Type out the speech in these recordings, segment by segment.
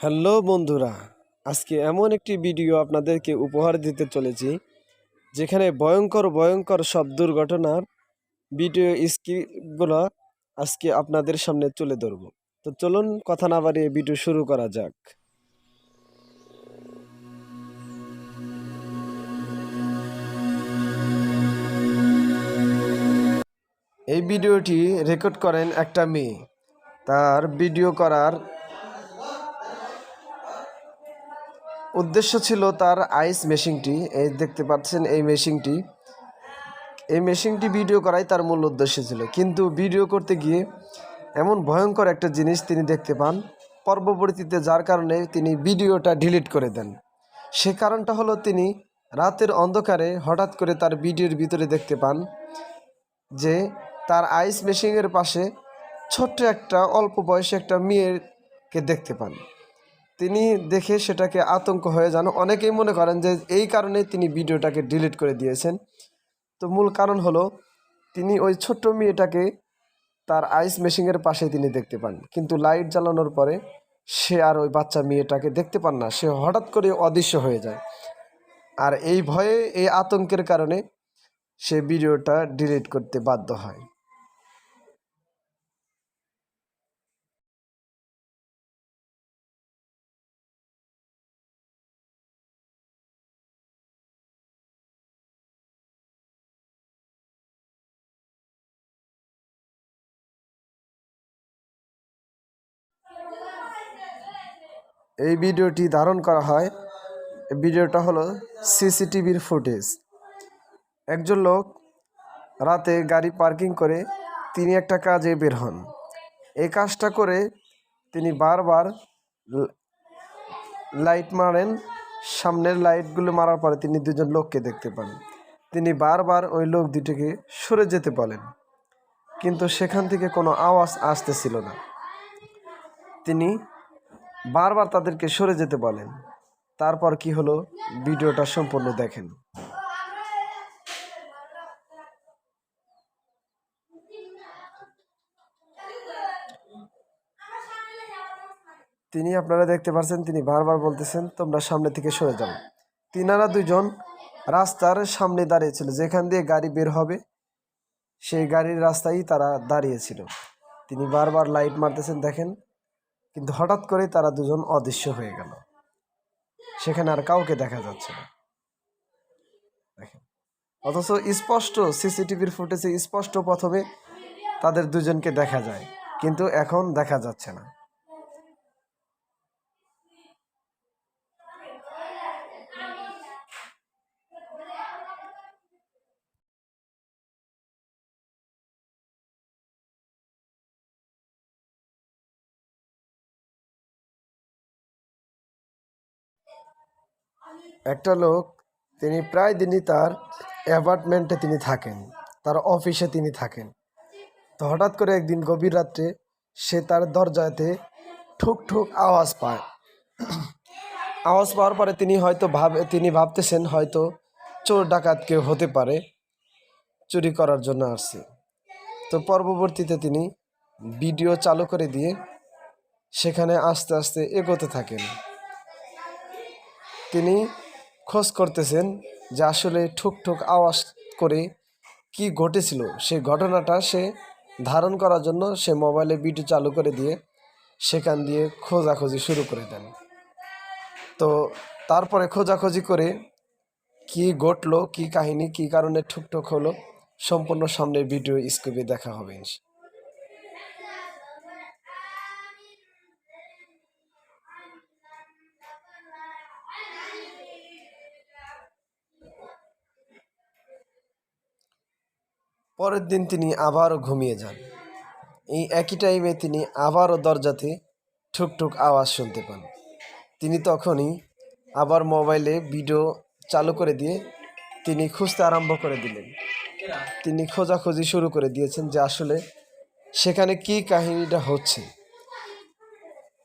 Hello বন্ধুরা, আজকে এমন একটি ভিডিও আপনাদেরকে উপহার দিতে চলেছি, যেখানে ভয়ঙ্কর ভয়ঙ্কর সব দুর্ঘটনার ভিডিও স্ক্রিপ্টগুলো আজকে আপনাদের সামনে তুলে ধরব। তো চলুন কথা না বাড়িয়ে ভিডিও শুরু করা যাক। এই ভিডিওটি রেকর্ড করেন একটা মেয়ে, তার ভিডিও করার উদ্দেশ্য ছিল তার আইস মেশিনটি, এই দেখতে পাচ্ছেন এই মেশিনটি। এই মেশিনটি ভিডিও করাই তার মূল উদ্দেশ্য ছিল। কিন্তু ভিডিও করতে গিয়ে এমন ভয়ঙ্কর একটা জিনিস তিনি দেখতে পান। পরবর্তীতে যার কারণে তিনি ভিডিওটা ডিলিট করে দেন। সে কারণটা হলো তিনি রাতের অন্ধকারে হঠাৎ করে তার ভিডিওর ভিতরে দেখতে পান যে তার আইস মেশিনের পাশে ছোট্ট একটা অল্প বয়সী একটা মেয়েকে দেখতে পান। তিনি দেখে সেটাকে আতঙ্ক হয়ে যান। অনেকেই মনে করেন যে এই কারণে তিনি ভিডিওটাকে ডিলিট করে দিয়েছেন। তো মূল কারণ হলো, তিনি ওই ছোট্ট মেয়েটাকে তার আইস মেশিনের পাশে তিনি দেখতে পান। কিন্তু লাইট জ্বালানোর পরে সে আর ওই বাচ্চা মেয়েটাকে দেখতে পান না। সে হঠাৎ করে অদৃশ্য হয়ে যায়। আর এই ভয়ে, এই আতঙ্কের কারণে সে ভিডিওটা ডিলিট করতে বাধ্য হয়। এই ভিডিওটি ধারণ করা হয় ভিডিওটা হলো সিসিটিভির ফুটেজ। একজন লোক রাতে গাড়ি পার্কিং করে তিনি একটা কাজে বের হন। এই কাজটা করে তিনি বারবার লাইট মারেন, সামনের লাইটগুলো মারার পরে তিনি দুজন লোককে দেখতে পান। তিনি বারবার ওই লোক দুটিকে সরে যেতে বলেন, কিন্তু সেখান থেকে কোনো আওয়াজ আসতেছিল না। তিনি বারবার তাদেরকে সরে যেতে বলেন। তারপর কি হলো? ভিডিওটা সম্পূর্ণ দেখেন। তিনি আপনারা দেখতে পাচ্ছেন তিনি বারবার বলতেছেন, তোমরা সামনে থেকে সরে যাও। তিনারা দুজন রাস্তার সামনে দাঁড়িয়েছিল। যেখান দিয়ে গাড়ি বের হবে, সেই গাড়ির রাস্তায় তারা দাঁড়িয়েছিল। তিনি বারবার লাইট মারতেছেন, দেখেন। কিন্তু হঠাৎ করে তারা দুজন অদৃশ্য হয়ে গেল। সেখানে আর কাউকে দেখা যাচ্ছে না। দেখেন। অথচ স্পষ্ট সিসিটিভির ফুটেজে স্পষ্ট প্রথমে তাদের দুজনকে দেখা যায়, কিন্তু এখন দেখা যাচ্ছে না। একটা লোক, তিনি প্রায় দিনই তার অ্যাপার্টমেন্টে তিনি থাকেন, তার অফিসে তিনি থাকেন। তো হঠাৎ করে একদিন গভীর রাত্রে সে তার দরজাতে ঠুক ঠুক আওয়াজ পায়। আওয়াজ পাওয়ার পরে তিনি হয়তো ভাবে, তিনি ভাবতেছেন হয়তো চোর ডাকাত কেউ হতে পারে, চুরি করার জন্য আসছে। তো পরবর্তীতে তিনি ভিডিও চালু করে দিয়ে সেখানে আস্তে আস্তে এগোতে থাকেন। তিনি খোঁজ করতেছেন যে আসলে ঠুক ঠুক আওয়াজ করে কি ঘটেছিল। সেই ঘটনাটা সে ধারণ করার জন্য সে মোবাইলে ভিডিও চালু করে দিয়ে সেখান দিয়ে খোঁজাখুঁজি শুরু করে দেন। তো তারপরে খোঁজাখুঁজি করে কি ঘটলো, কি কাহিনী, কি কারণে ঠুকঠুক হলো, সম্পূর্ণ সামনে ভিডিও স্ক্রিপে দেখা হবে পরের দিন তিনি আবারও ঘুমিয়ে যান। এই একই টাইমে তিনি আবারও দরজাতে ঠুকঠুক আওয়াজ শুনতে পান। তিনি তখনই আবার মোবাইলে ভিডিও চালু করে দিয়ে তিনি খুঁজতে আরম্ভ করে দিলেন। তিনি খোঁজাখুঁজি শুরু করে দিয়েছেন যে আসলে সেখানে কি কাহিনীটা হচ্ছে।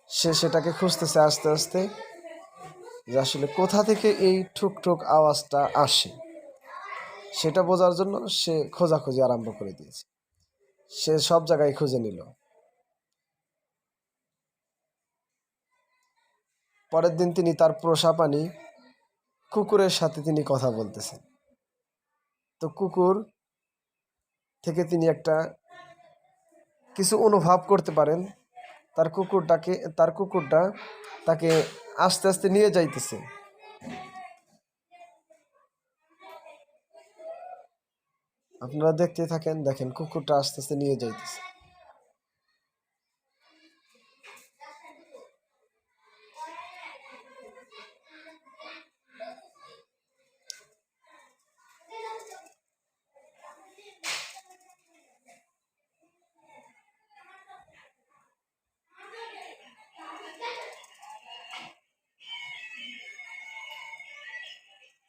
সে সেটাকে খুঁজতেছে আস্তে আস্তে যে আসলে কোথা থেকে এই ঠুক ঠুক আওয়াজটা আসে। সেটা বোঝার জন্য সে খোঁজাখুঁজি আরম্ভ করে দিয়েছে। সে সব জায়গায় খুঁজে নিল। পরের দিন তিনি তার পোষা পানি কুকুরের সাথে তিনি কথা বলতেছেন। তো কুকুর থেকে তিনি একটা কিছু অনুভব করতে পারেন। তার কুকুরটাকে, তার কুকুরটা তাকে আস্তে আস্তে নিয়ে যাইতেছে। আপনারা দেখতে থাকেন দেখেন কুকুরটা আস্তে আস্তে নিয়ে যাইতেছে।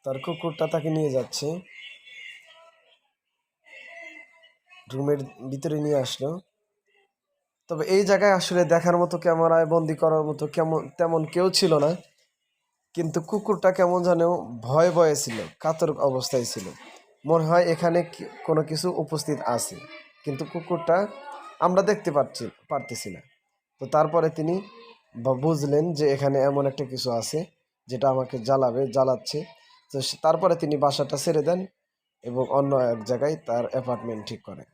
তার কুকুরটা তাকে নিয়ে যাচ্ছে। রুমের ভিতরে নিয়ে আসলো। তবে এই জায়গায় আসলে দেখার মতো ক্যামেরায় বন্দি করার মতো কেমন, তেমন কেউ ছিল না। কিন্তু কুকুরটা কেমন যেন ভয়ে ভয়ে ছিল, কাতর অবস্থায় ছিল। মনে হয় এখানে কোনো কিছু উপস্থিত আছে। কিন্তু কুকুরটা আমরা দেখতে পাচ্ছি পারতেছি না। তো তারপরে তিনি বুঝলেন যে এখানে এমন একটা কিছু আছে, যেটা আমাকে জ্বালাবে, জ্বালাচ্ছে। তো তারপরে তিনি বাসাটা ছেড়ে দেন এবং অন্য এক জায়গায় তার অ্যাপার্টমেন্ট ঠিক করেন।